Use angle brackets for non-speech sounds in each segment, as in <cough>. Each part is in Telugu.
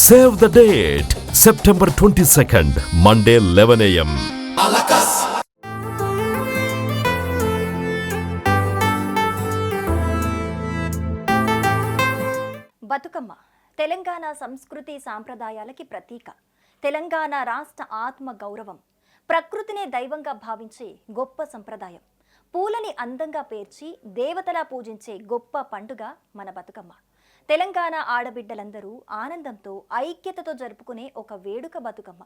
Save the date September twenty second Monday eleven AM Bathukamma Telangana సంస్కృతి సాంప్రదాయాలకి ప్రతీక. తెలంగాణ రాష్ట్ర ఆత్మ గౌరవం ప్రకృతినే దైవంగా భావించే గొప్ప సంప్రదాయం. పూలని అందంగా పేర్చి దేవతలా పూజించే గొప్ప పండుగ మన బతుకమ్మ. తెలంగాణ ఆడబిడ్డలందరూ ఆనందంతో ఐక్యతతో జరుపుకునే ఒక వేడుక బతుకమ్మ.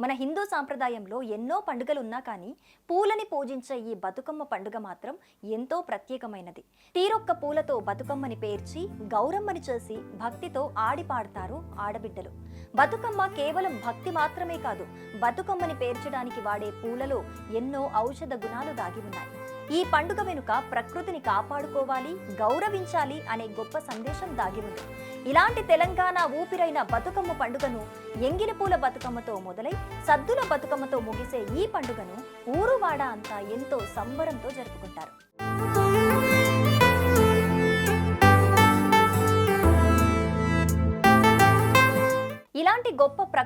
మన హిందూ సాంప్రదాయంలో ఎన్నో పండుగలున్నా కానీ పూలని పూజించే ఈ బతుకమ్మ పండుగ మాత్రం ఎంతో ప్రత్యేకమైనది. తీరొక్క పూలతో బతుకమ్మని పేర్చి గౌరమ్మని చేసి భక్తితో ఆడి పాడతారు ఆడబిడ్డలు. బతుకమ్మ కేవలం భక్తి మాత్రమే కాదు బతుకమ్మని పేర్చడానికి వాడే పూలలో ఎన్నో ఔషధ గుణాలు దాగి ఉన్నాయి. ఈ పండుగ వెనుక ప్రకృతిని కాపాడుకోవాలి గౌరవించాలి అనే గొప్ప సందేశం దాగి ఉంది ఇలాంటి తెలంగాణ ఊపిరైన బతుకమ్మ పండుగను ఎంగిలి పూల బతుకమ్మతో మొదలై సద్దుల బతుకమ్మతో ముగిసే ఈ పండుగను ఊరువాడ అంతా ఎంతో సంబరంతో జరుపుకుంటారు.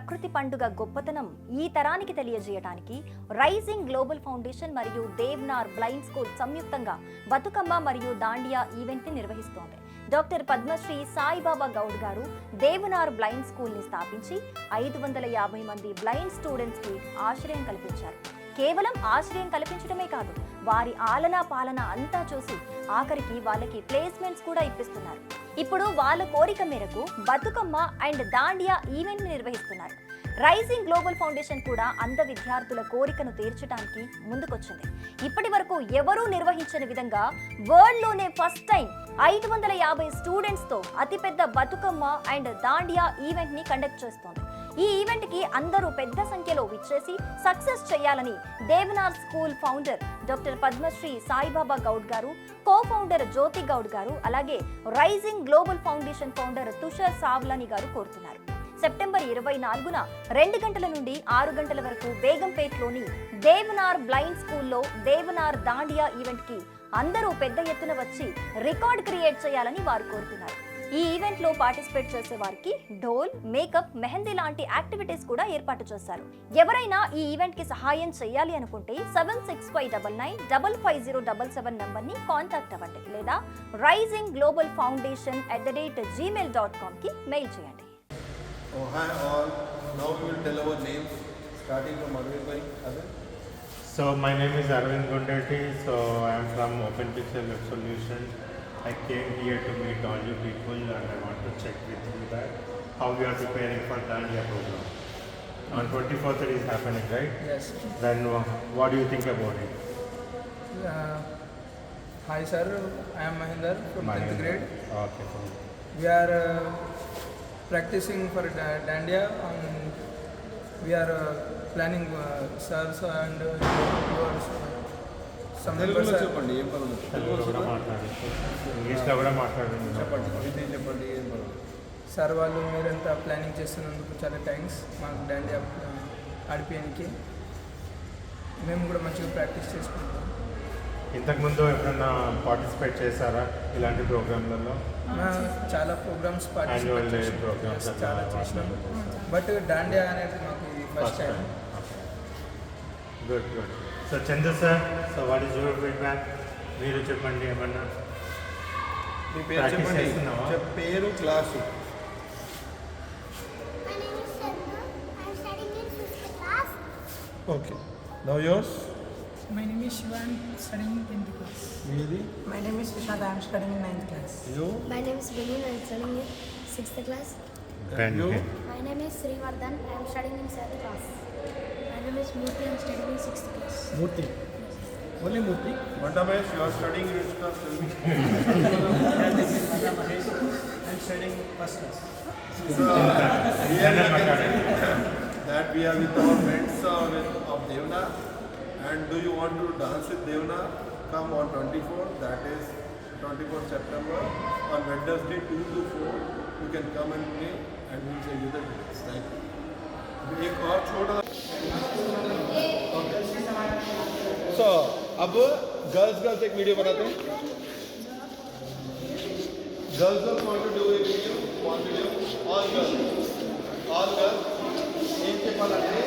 ప్రకృతి పండుగ గొప్పతనం ఈ తరానికి తెలియజేయడానికి రైజింగ్ గ్లోబల్ ఫౌండేషన్ మరియు దేవ్నార్ బ్లైండ్ స్కూల్ సంయుక్తంగా బతుకమ్మ మరియు దాండియా ఈవెంట్ని నిర్వహిస్తోంది. డాక్టర్ పద్మశ్రీ సాయిబాబా గౌడ్ గారు దేవనార్ బ్లైండ్ స్కూల్ని స్థాపించి ఐదు వందల యాభై మంది బ్లైండ్ స్టూడెంట్స్కి ఆశ్రయం కల్పించారు. కేవలం ఆశ్రయం కల్పించడమే కాదు వారి ఆలన పాలన అంతా చూసి ఆఖరికి వాళ్ళకి ప్లేస్మెంట్స్ కూడా ఇప్పిస్తున్నారు. ఇప్పుడు వాళ్ళ కోరిక మేరకు బతుకమ్మ అండ్ దాండియా ఈవెంట్ నిర్వహిస్తున్నారు. రైజింగ్ గ్లోబల్ ఫౌండేషన్ కూడా అంధ విద్యార్థుల కోరికను తీర్చడానికి ముందుకొచ్చింది. ఇప్పటి వరకు ఎవరూ నిర్వహించని విధంగా వరల్డ్లోనే ఫస్ట్ టైం ఐదు వందల యాభై స్టూడెంట్స్తో అతిపెద్ద బతుకమ్మ అండ్ దాండియా ఈవెంట్ని కండక్ట్ చేస్తోంది. ఈ ఈవెంట్కి అందరూ పెద్ద సంఖ్యలో విచ్చేసి సక్సెస్ చేయాలని Devnar school founder doctor Padmashri Saibaba Goud garu co founder Jyothi Goud garu అలాగే rising global foundation founder Tushar Savlani garu కోరుతున్నారు. సెప్టెంబర్ ఇరవై నాలుగున రెండు గంటల నుండి ఆరు గంటల వరకు బేగంపేట్లోని దేవనార్ బ్లైండ్ స్కూల్లో దేవనార్ దాండియా ఈవెంట్కి అందరూ పెద్ద ఎత్తున వచ్చి రికార్డ్ క్రియేట్ చేయాలని వారు కోరుతున్నారు. ఈ ఈవెంట్లో పార్టిసిపేట్ చేసే వారికి ఢోల్ మేకప్ మెహందీ లాంటి యాక్టివిటీస్ కూడా ఏర్పాటు చేశారు ఎవరైనా ఈ ఈవెంట్కి సహాయం చేయాలి అనుకుంటే seven six five double nine double five zero double seven నంబర్ని కాంటాక్ట్ అవ్వండి లేదా rising global foundation at the rate Gmail dot కామ్కి mail చేయండి Oh, hi all. Now we will tell our names, starting from Arvind Bhai. Arvind? So my name is Arvind Gundati. So I am from Open Pixel Web Solutions. I came here to meet all you people and I want to check with you that how we are preparing for the India program. On 24th it is happening, right? Yes. Then uh, what do you think about it? Uh, hi sir, I am Mahinder from 10th grade. Okay. cool. We are uh, practicing for da- Dandiya and we are uh, planning uh, sirs and uh, yours. Some members తెలుగులో are- చెప్పండి ఏం పర్వాలేదు తెలుగులో కూడా మాట్లాడండి. ఇంగ్లీష్లో కూడా మాట్లాడండి. చెప్పండి హిందీ చెప్పండి ఏం పర్వాలేదు సార్ వాళ్ళు మీరంతా ప్లానింగ్ చేస్తున్నందుకు చాలా థ్యాంక్స్. మాకు డాండియా ఆడిపియడానికి మేము కూడా మంచిగా ప్రాక్టీస్ చేసుకుంటాం. ఇంతకుముందు ఎప్పుడన్నా పార్టిసిపేట్ చేశారా ఇలాంటి ప్రోగ్రాంలలో చాలా ప్రోగ్రామ్స్ పార్టిసిపేట్ ప్రోగ్రామ్స్ చాలా చేసినాం. బట్ డాండియా అనేది మాకు first time good good So Chandu sir so what is your feedback మీరు చెప్పండి ఏమన్నా మీ పేరు Practice చెప్పండి చేస్తున్నావా? చెప్ పేరు class My name is Sharma. I'm studying in fifth class. Okay now yours My name is Shiva. I'm studying in 10th class. మీది My name is Sushant. I'm studying in 9th class. And you? My name is Sri Srivardhan. I am studying in 7th class. My name is Murthy. I am studying in 6th class. Murthy. Only Murthy? What you are studying in which class? Tell I <laughs> am studying first class. So, here you can that we are with our friends uh, with, of Devna. And do you want to dance with Devna? Come on 24th, that is 24th September. On Wednesday 2 to 4, you can come and play. Admin चाहिए था इस टाइप एक और छोटा सो अब गर्ल्स गर्ल्स एक वीडियो बनाते हैं। Girls girls want to do a video want to do all girls all girls एक के पास आते हैं।